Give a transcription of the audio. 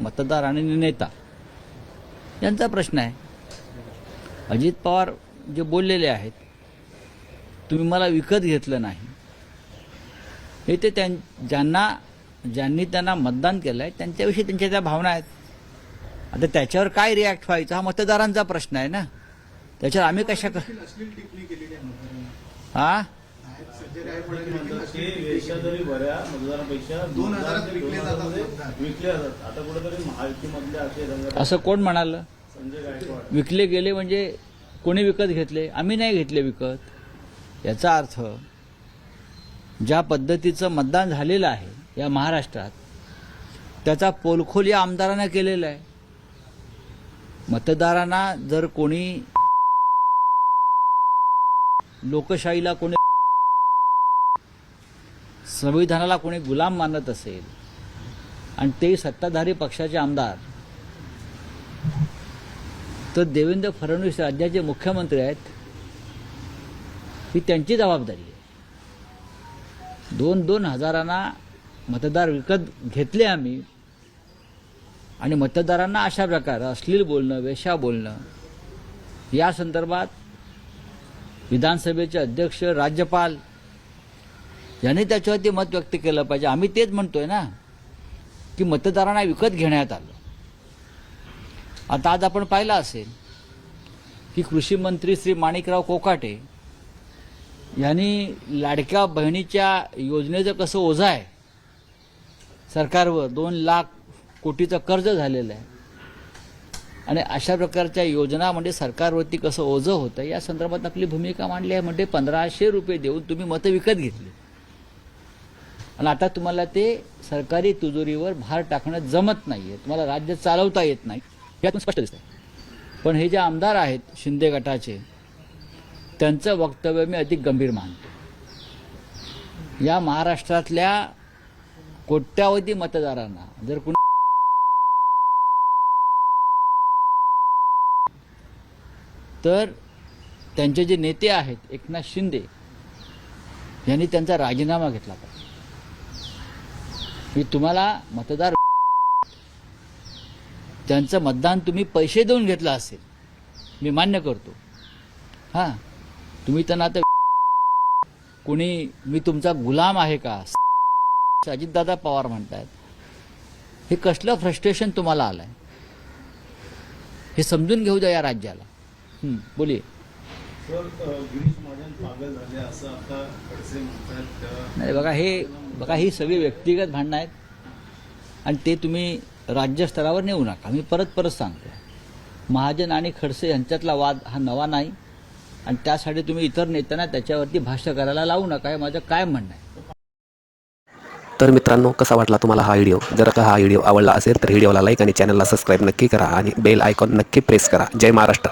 मतदार आणि नेता. यांचा प्रश्न आहे. अजित पवार जे बोललेले आहेत तुम्ही मला विकत घेतलं नाही. हे ते त्यां ज्यांना ज्यांनी त्यांना मतदान केलं आहे त्यांच्याविषयी त्यांच्या त्या भावना आहेत आता त्याच्यावर काय रिॲक्ट व्हायचं हा मतदारांचा प्रश्न आहे ना. त्याच्यावर आम्ही कशा क अश्लील टिप्पणी केलेली आहे. मतदारांनी. हा? बऱ्या मतदारांपेक्षा दोन हजारात विकले जातात. विकले जातात. आता कुठेतरी असे रंग असं कोण म्हणालं? संजय गायकवाड. विकले गेले म्हणजे कोणी विकत घेतले? आम्ही नाही घेतले विकत. याचा अर्थ ज्या पद्धतीचं मतदान झालेलं आहे या महाराष्ट्रात त्याचा पोलखोल या आमदारांना केलेला आहे. मतदारांना जर कोणी लोकशाहीला कोणी संविधानाला कोणी गुलाम मानत असेल आणि ते सत्ताधारी पक्षाचे आमदार तर देवेंद्र फडणवीस राज्याचे मुख्यमंत्री आहेत ही त्यांची जबाबदारी आहे. दोन दोन हजारांना मतदार विकत घेतले आम्ही आणि मतदारांना अशा प्रकारे अश्लील बोलणं वेशा बोलणं या संदर्भात विधानसभेचे अध्यक्ष राज्यपाल यांनी त्याच्यावरती मत व्यक्त केलं पाहिजे. आम्ही तेच म्हणतोय ना की मतदारांना विकत घेण्यात आलं. आता आज आपण पाहिलं असेल की कृषी मंत्री श्री माणिकराव कोकाटे यांनी लाडक्या बहिणीच्या योजनेचं कसं ओझं आहे सरकारवर दोन लाख कोटीचं कर्ज झालेलं आहे. आणि अशा प्रकारच्या योजना म्हणजे सरकारवरती कसं ओझं होतं या संदर्भात आपली भूमिका मांडली आहे. म्हणजे पंधराशे रुपये देऊन तुम्ही मतं विकत घेतली. आणि आता तुम्हाला ते सरकारी तिजोरीवर भार टाकणं जमत नाहीये. तुम्हाला राज्य चालवता येत नाही. यातून स्पष्ट दिसत पण हे जे आमदार आहेत शिंदे गटाचे त्यांचं वक्तव्य मी अधिक गंभीर मानतो. या महाराष्ट्रातल्या कोट्यावधी मतदारांना जर कुणी तर त्यांचे जे नेते आहेत एकनाथ शिंदे यांनी त्यांचा राजीनामा घेतला पाहिजे. मी तुम्हाला मतदार त्यांचं मतदान तुम्ही पैसे देऊन घेतलं असेल मी मान्य करतो. हां तुम्ही त्यांना आता कोणी मी तुमचा गुलाम आहे का? अजितदादा पवार म्हणतात हे कसलं फ्रस्ट्रेशन तुम्हाला आलंय? हे समजून घेऊ द्या या राज्याला. बोलिये नाही बघा हे बघा ही सगळी व्यक्तिगत भांडणं आहेत. आणि ते तुम्ही राज्यस्तरावर नेऊ नका. मी परत परत सांगतो महाजन आणि खडसे यांच्यातला वाद हा नवा नाही. आणि त्यासाठी तुम्ही इतर नेत्यांना त्याच्यावरती भाष्य करायला लावू नका. हे माझं काय म्हणणं आहे? तर मित्रांनो कसा वाटला तुम्हाला हा व्हिडिओ? जर का हा व्हिडिओ आवडला असेल तर व्हिडिओला लाईक आणि चॅनलला सबस्क्राईब नक्की करा आणि बेल आयकॉन नक्की प्रेस करा. जय महाराष्ट्र.